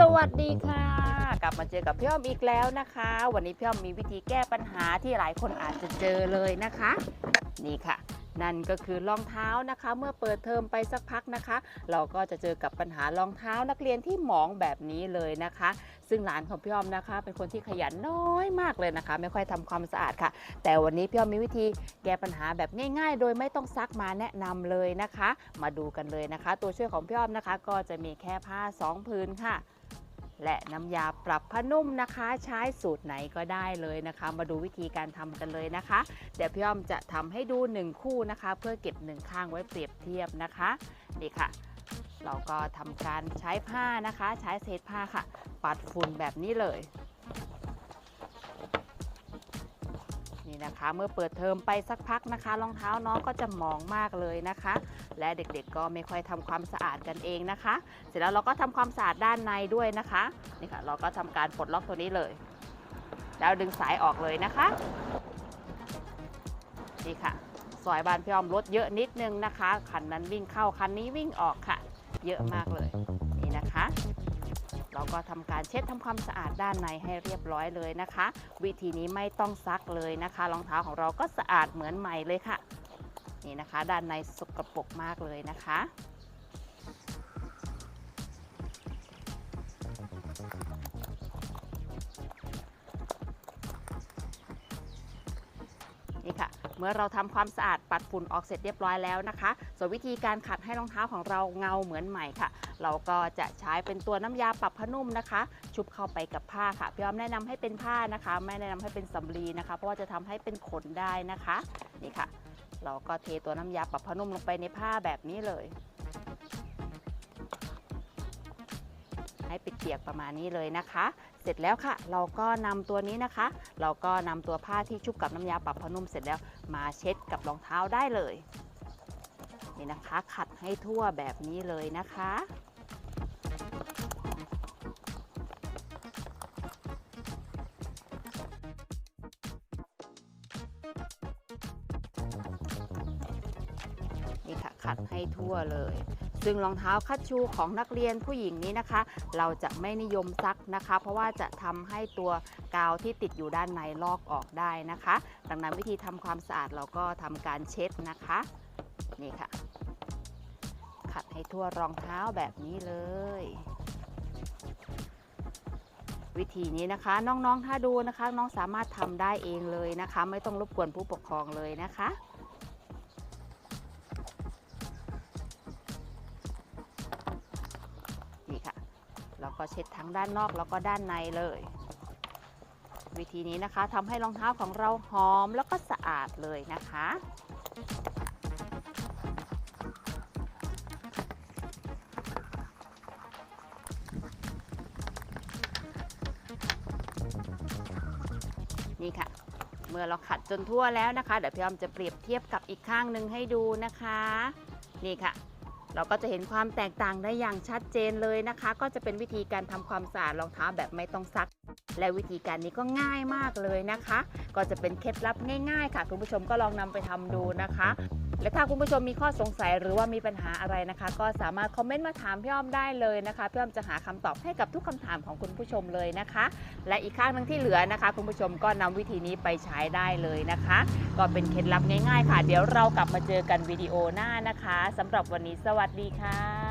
สวัสดีค่ะ กลับมาเจอกับพี่อ้อมอีกแล้วนะคะ วันนี้พี่อ้อมมีวิธีแก้ปัญหาที่หลายคนอาจจะเจอเลยนะคะ นี่ค่ะ นั่นก็คือรองเท้านะคะ เมื่อเปิดเทอมไปสักพักนะคะ เราก็จะเจอกับปัญหารองเท้านักเรียนที่หมองแบบนี้เลยนะคะ ซึ่งหลานของพี่อ้อมนะคะ เป็นคนที่ขยันน้อยมากเลยนะคะ ไม่ค่อยทำความสะอาดค่ะ แต่วันนี้พี่อ้อมมีวิธีแก้ปัญหาแบบง่าย ๆ โดยไม่ต้องซักมาแนะนำเลยนะคะ มาดูกันเลยนะคะ ตัวช่วยของพี่อ้อมนะคะ ก็จะมีแค่ผ้าสองผืนค่ะ และน้ำยาปรับผ้านุ่มนะคะ ใช้สูตรไหนก็ได้เลยนะคะ มาดูวิธีการทำกันเลยนะคะ เดี๋ยวพี่อ้อมจะทำให้ดู 1 คู่นะคะ เพื่อเก็บหนึ่งข้างไว้เปรียบเทียบนะคะนี่ค่ะ เราก็ทำการใช้ผ้านะคะ ใช้เศษผ้าค่ะ ปัดฝุ่นแบบนี้เลย นี่นะคะ เมื่อเปิดเทอมไปสักพักนะคะรองเท้าน้องก็จะหมองมากเลยนะคะ และเด็กๆก็ไม่ค่อยทำความสะอาดกันเองนะคะ เสร็จแล้วเราก็ทำความสะอาดด้านในด้วยนะคะนี่ค่ะเราก็ทำการปลดล็อกตัวนี้เลย แล้วดึงสายออกเลยนะคะนี่ค่ะซอยบานพี่อมรถเยอะนิดนึงนะคะคันนั้นวิ่งเข้าคันนี้วิ่งออกค่ะ เยอะมากเลย ก็ทำการเช็ดทำความสะอาดด้านในให้เรียบร้อยเลยนะคะ วิธีนี้ไม่ต้องซักเลยนะคะรองเท้าของเราก็สะอาดเหมือนใหม่เลยค่ะ นี่นะคะ ด้านในสกปรกมากเลยนะคะ เมื่อเราทำความสะอาดปัดฝุ่นออกเสร็จเรียบร้อยแล้วนะคะ ส่วนวิธีการขัดให้รองเท้าของเราเงาเหมือนใหม่ค่ะ เราก็จะใช้เป็นตัวน้ำยาปรับผ้านุ่มนะคะ ชุบเข้าไปกับผ้าค่ะพี่อ้อมแนะนำให้เป็นผ้านะคะ ไม่แนะนำให้เป็นสำลีนะคะ เพราะว่าจะทำให้เป็นขนได้นะคะ นี่ค่ะ เราก็เทตัวน้ำยาปรับผ้านุ่มลงไปในผ้าแบบนี้เลย ให้เปียกประมาณนี้เลยนะคะ เสร็จแล้วค่ะ เราก็นำตัวนี้นะคะ เราก็นำตัวผ้าที่ชุบกับน้ำยาปรับผ้านุ่มเสร็จแล้วมาเช็ดกับรองเท้าได้เลยนี่นะคะ ขัดให้ทั่วแบบนี้เลยนะคะนี่ค่ะขัดให้ทั่วเลย ซึ่งรองเท้าคัชชูของนักเรียนผู้หญิงนี้นะคะ เราจะไม่นิยมซักนะคะ เพราะว่าจะทำให้ตัวกาวที่ติดอยู่ด้านในลอกออกได้นะคะ ดังนั้นวิธีทำความสะอาดเราก็ทำการเช็ดนะคะนี่ค่ะ ขัดให้ทั่วรองเท้าแบบนี้เลยวิธีนี้นะคะ น้องๆ ถ้าดูนะคะ น้องสามารถทำได้เองเลยนะคะ ไม่ต้องรบกวนผู้ปกครองเลยนะคะ เราก็เช็ดทั้งด้านนอกแล้วก็ด้านในเลย วิธีนี้นะคะทำให้รองเท้าของเราหอมแล้วก็สะอาดเลยนะคะนี่ค่ะ เมื่อเราขัดจนทั่วแล้วนะคะ เดี๋ยวพี่อ้อมจะเปรียบเทียบกับอีกข้างหนึ่งให้ดูนะคะ นี่ค่ะ เราก็จะเห็นความแตกต่างได้อย่างชัดเจนเลยนะคะ ก็จะเป็นวิธีการทำความสะอาดรองเท้าแบบไม่ต้องซัก และวิธีการนี้ก็ง่ายมากเลยนะคะ ก็จะเป็นเคล็ดลับง่ายๆ ค่ะ คุณผู้ชมก็ลองนำไปทำดูนะคะ และถ้าคุณผู้ชมมีข้อสงสัยหรือว่ามีปัญหาอะไรนะคะ ก็สามารถคอมเมนต์มาถามพี่อ้อมได้เลยนะคะพี่อ้อมจะหาคำตอบให้กับทุกคำถามของคุณผู้ชมเลยนะคะ และอีกข้างนึงที่เหลือนะคะ คุณผู้ชมก็นำวิธีนี้ไปใช้ได้เลยนะคะ ก็เป็นเคล็ดลับง่าย ๆ ค่ะ เดี๋ยวเรากลับมาเจอกันวิดีโอหน้านะคะสำหรับวันนี้สวัสดดีค่ะ